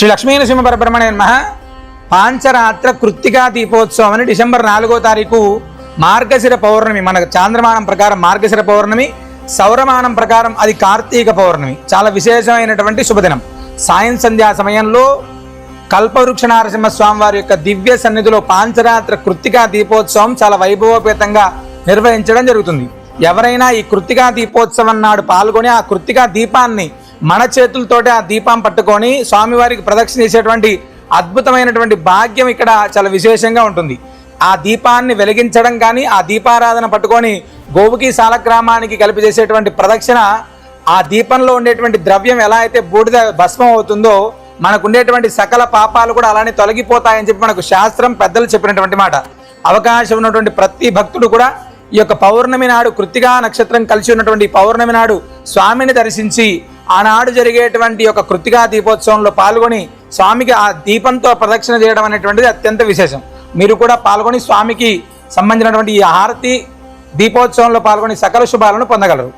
శ్రీ లక్ష్మీనరసింహ పరబ్రహ్మణ్య నమ. పాంచరాత్ర కృత్తికా దీపోత్సవం అని డిసెంబర్ నాలుగో తారీఖు మార్గశిర పౌర్ణమి మన చాంద్రమానం ప్రకారం మార్గశిర పౌర్ణమి సౌరమానం ప్రకారం అది కార్తీక పౌర్ణమి. చాలా విశేషమైనటువంటి శుభదినం. సాయం సంధ్యా సమయంలో కల్పవృక్ష నారసింహ స్వామి వారి యొక్క దివ్య సన్నిధిలో పాంచరాత్ర కృత్తికా దీపోత్సవం చాలా వైభవోపేతంగా నిర్వహించడం జరుగుతుంది. ఎవరైనా ఈ కృత్తికా దీపోత్సవం నాడు పాల్గొని ఆ కృత్తికా దీపాన్ని మన చేతులతోటే ఆ దీపం పట్టుకొని స్వామివారికి ప్రదక్షిణ చేసేటువంటి అద్భుతమైనటువంటి భాగ్యం ఇక్కడ చాలా విశేషంగా ఉంటుంది. ఆ దీపాన్ని వెలిగించడం కానీ ఆ దీపారాధన పట్టుకొని గోవుకి సాలగ్రామానికి కలిపి చేసేటువంటి ప్రదక్షిణ ఆ దీపంలో ఉండేటువంటి ద్రవ్యం ఎలా అయితే బూడిద భస్మం అవుతుందో మనకు ఉండేటువంటి సకల పాపాలు కూడా అలానే తొలగిపోతాయని చెప్పి మనకు శాస్త్రం పెద్దలు చెప్పినటువంటి మాట. అవకాశం ఉన్నటువంటి ప్రతి భక్తుడు కూడా ఈ యొక్క పౌర్ణమి నాడు కృత్తిగా నక్షత్రం కలిసి ఉన్నటువంటి పౌర్ణమి నాడు స్వామిని దర్శించి ఆనాడు జరిగేటువంటి యొక్క కృత్తిగా దీపోత్సవంలో పాల్గొని స్వామికి ఆ దీపంతో ప్రదక్షిణ చేయడం అనేటువంటిది అత్యంత విశేషం. మీరు కూడా పాల్గొని స్వామికి సంబంధించినటువంటి ఈ హారతి దీపోత్సవంలో పాల్గొని సకల శుభాలను పొందగలరు.